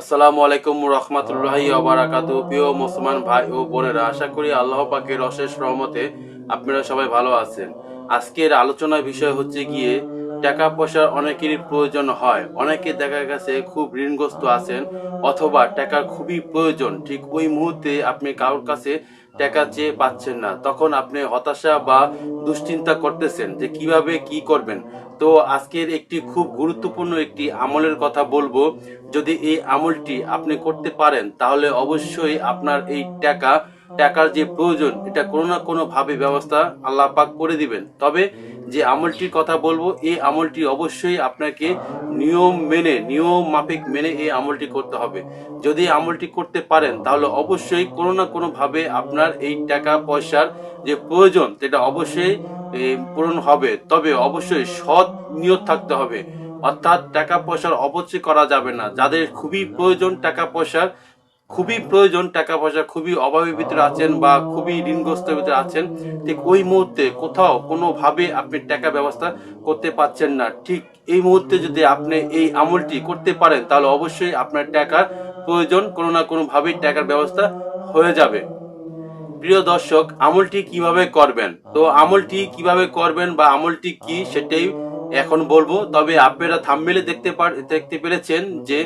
আসসালামু আলাইকুম রহমতুল্লাহি আবরাকাতু প্রিয় মুসলমান ভাই ও বোনেরা, আশা করি আল্লাহ পাকের অশেষ রহমতে আপনারা সবাই ভালো আছেন। আজকের আলোচনার বিষয় হচ্ছে গিয়ে, টাকা পয়সার অনেকেরই প্রয়োজন হয়। অনেকে দেখা গেছে খুব ঋণগ্রস্ত আছেন অথবা টাকার খুবই প্রয়োজন। ঠিক ওই মুহূর্তে আপনি কারোর কাছে টাকা চেয়ে পাচ্ছেন না। তখন আপনি হতাশা বা দুশ্চিন্তা করতেছেন যে কীভাবে কি করবেন। তো আজকের একটি খুব গুরুত্বপূর্ণ একটি আমলের কথা বলব। যদি এই আমলটি আপনি করতে পারেন, তাহলে অবশ্যই আপনার এই টাকা টাকার যে প্রয়োজন, এটা কোনো না কোনো ভাবে ব্যবস্থা আল্লাহ পাক করে দিবেন। তবে যে আমলটির কথা বলব, এই আমলটি অবশ্যই আপনাকে নিয়ম মেনে, নিয়ম মাফিক মেনে এই আমলটি করতে হবে। যদি আমলটি করতে পারেন, তাহলে অবশ্যই কোনো না কোনো ভাবে আপনার এই টাকা পয়সার যে প্রয়োজন, সেটা অবশ্যই পূরণ হবে। তবে অবশ্যই সৎ নিয়ত থাকতে হবে। অর্থাৎ টাকা পয়সার অপচয় করা যাবে না। যাদের খুবই প্রয়োজন টাকা পয়সার খুবই প্রয়োজন টাকা পয়সা খুবই অভাবের ভিতরে আছেন বা খুবই ঋণগ্রস্তের ভিতরে আছেন, ঠিক ওই মুহূর্তে কোথাও কোনোভাবে আপনি টাকা ব্যবস্থা করতে পারছেন না। ঠিক এই মুহূর্তে যদি আপনি এই আমলটি করতে পারেন, তাহলে অবশ্যই আপনার টাকার প্রয়োজন কোনো না কোনোভাবেই টাকার ব্যবস্থা হয়ে যাবে। প্রিয় দর্শক, আমলটি কীভাবে করবেন? তো আমলটি কীভাবে করবেন বা আমলটি কি সেটাই এখন বলব। তবে আপনারা থাম্বেলে দেখতে পার, দেখতে পেরেছেন যে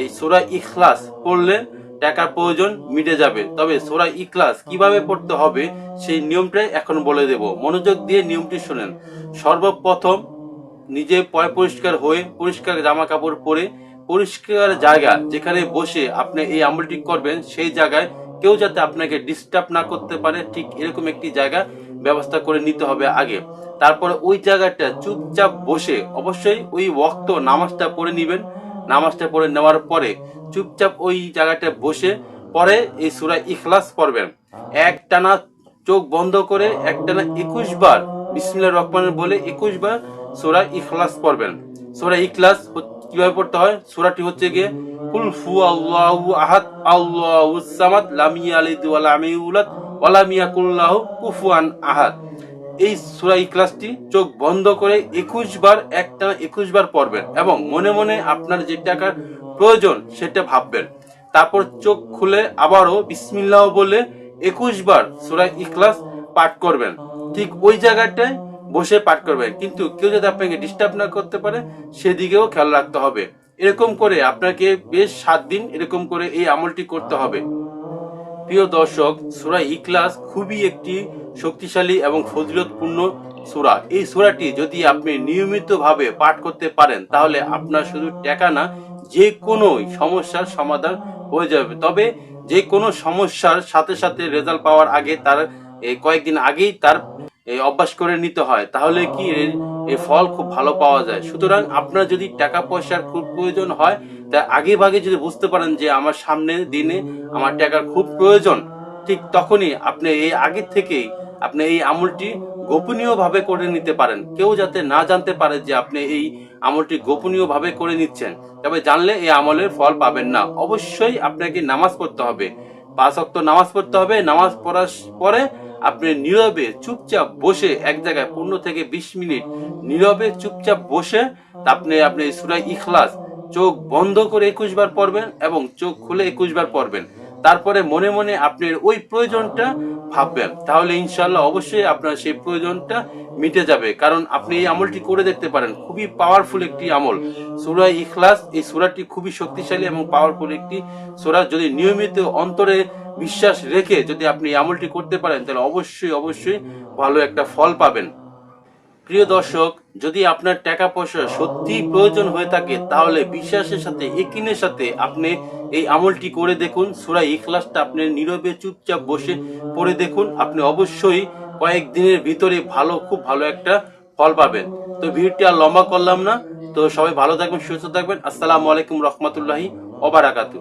এই সোরা ইখলাস পড়লে টাকার প্রয়োজন মিটে যাবে। তবে সোরা ইখলাস কীভাবে পড়তে হবে সেই নিয়মটাই এখন বলে দেব। মনোযোগ দিয়ে নিয়মটি শোনেন। সর্বপ্রথম নিজে পরিষ্কার হয়ে পরিষ্কার জামা কাপড় পরে পরিষ্কার জায়গা যেখানে বসে আপনি এই আমলটি করবেন, সেই জায়গায় কেউ যাতে আপনাকে ডিস্টার্ব না করতে পারে, ঠিক এরকম একটি জায়গা ব্যবস্থা করে নিতে হবে আগে। তারপরে ওই জায়গাটা চুপচাপ বসে অবশ্যই ওই ওয়াক্ত নামাজটা পড়ে নেবেন। নামাজটা পড়ে নেওয়ার পরে চুপচাপ ওই জায়গাটা বসে পরে এই সুরা ইখলাস পড়বেন। এক টানা চোখ বন্ধ করে একটানা একুশ বার বিসমিল্লাহ রহমানের বলে একুশ বার সোরা ইখলাস পড়বেন। সোরা ইখলাস কীভাবে পড়তে হয়? সোরাটি হচ্ছে গিয়ে, কুল ফু আল্লাহু আহাদ, আল্লাহু সামাদ, লাম ইয়ালিদ ওয়া লাম ইউলাদ, ওয়া লাম ইয়াকুল্লাহু কুফুয়ান আহাদ। এই সূরা ইখলাসটি চোখ বন্ধ করে একুশ বার একটানা একুশ বার পড়বেন এবং মনে মনে আপনার যে টাকার প্রয়োজন সেটা ভাববেন। তারপর চোখ খুলে আবারও বিসমিল্লাহ বলে একুশ বার সূরা ইখলাস পাঠ করবেন। ঠিক ওই জায়গাটায় বসে পাঠ করবেন। কিন্তু কেউ যদি আপনাকে ডিস্টার্ব না করতে পারে, সেদিকেও খেয়াল রাখতে হবে। এরকম করে আপনাকে বেশ সাত দিন এরকম করে এই আমলটি করতে হবে। প্রিয় দর্শক, সুরা ইকলাস খুবই একটি শক্তিশালী এবং ফজিলতপূর্ণ সুরা। এই সুরাটি যদি আপনি নিয়মিতভাবে পাঠ করতে পারেন, তাহলে আপনার শুধু টাকা না, যে কোনো সমস্যার সমাধান হয়ে যাবে। তবে যে কোনো সমস্যার সাথে সাথে রেজাল্ট পাওয়ার আগে তার কয়েকদিন আগেই তার এই অভ্যাস করে নিতে হয়, তাহলে কি এই ফল খুব ভালো পাওয়া যায়? সুতরাং আপনার যদি টাকা পয়সার খুব প্রয়োজন হয়, তা আগে ভাগে যদি বুঝতে পারেন যে আমার সামনের দিনে আমার টাকার খুব প্রয়োজন, ঠিক তখনই আপনি এই আগে থেকেই আপনি এই আমলটি গোপনীয় ভাবে করে নিতে পারেন। কেউ যাতে না জানতে পারে যে আপনি এই আমলটি গোপনীয় ভাবে করে নিচ্ছেন, তবে জানলে এই আমলের ফল পাবেন না। অবশ্যই আপনাকে নামাজ পড়তে হবে। পাঁচ অক্ত নামাজ পড়তে হবে। নামাজ পড়ার পরে আপনি নীরবে চুপচাপ বসে এক জায়গায় পনেরো থেকে বিশ মিনিট নীরবে চুপচাপ বসে আপনি আপনি সুরাই ইখলাস, চোখ বন্ধ করে একুশ বার পড়বেন এবং চোখ খুলে একুশ বার পড়বেন। তারপরে মনে মনে আপনার ওই প্রয়োজনটা ভাববেন। তাহলে ইনশাল্লাহ অবশ্যই আপনার সেই প্রয়োজনটা মিটে যাবে। কারণ আপনি এই আমলটি করে দেখতে পারেন। খুবই পাওয়ারফুল একটি আমল। সুরা ইখলাস এই সুরাটি খুবই শক্তিশালী এবং পাওয়ারফুল একটি সুরা। যদি নিয়মিত অন্তরে বিশ্বাস রেখে যদি আপনি আমলটি করতে পারেন, তাহলে অবশ্যই অবশ্যই ভালো একটা ফল পাবেন। প্রিয় দর্শক, যদি আপনার টাকা পয়সা সত্যি প্রয়োজন হয়ে থাকে, তাহলে বিশ্বাসের সাথে একিনের সাথে আপনি এই আমলটি করে দেখুন। সুরা ইখলাসটা আপনি নীরবে চুপচাপ বসে পড়ে দেখুন। আপনি অবশ্যই কয়েকদিনের ভিতরে ভালো, খুব ভালো একটা ফল পাবেন। তো ভিডিওটি আর লম্বা করলাম না। তো সবাই ভালো থাকবেন, সুস্থ থাকবেন। আসসালামু আলাইকুম রহমতুল্লাহি ওবারাকাতু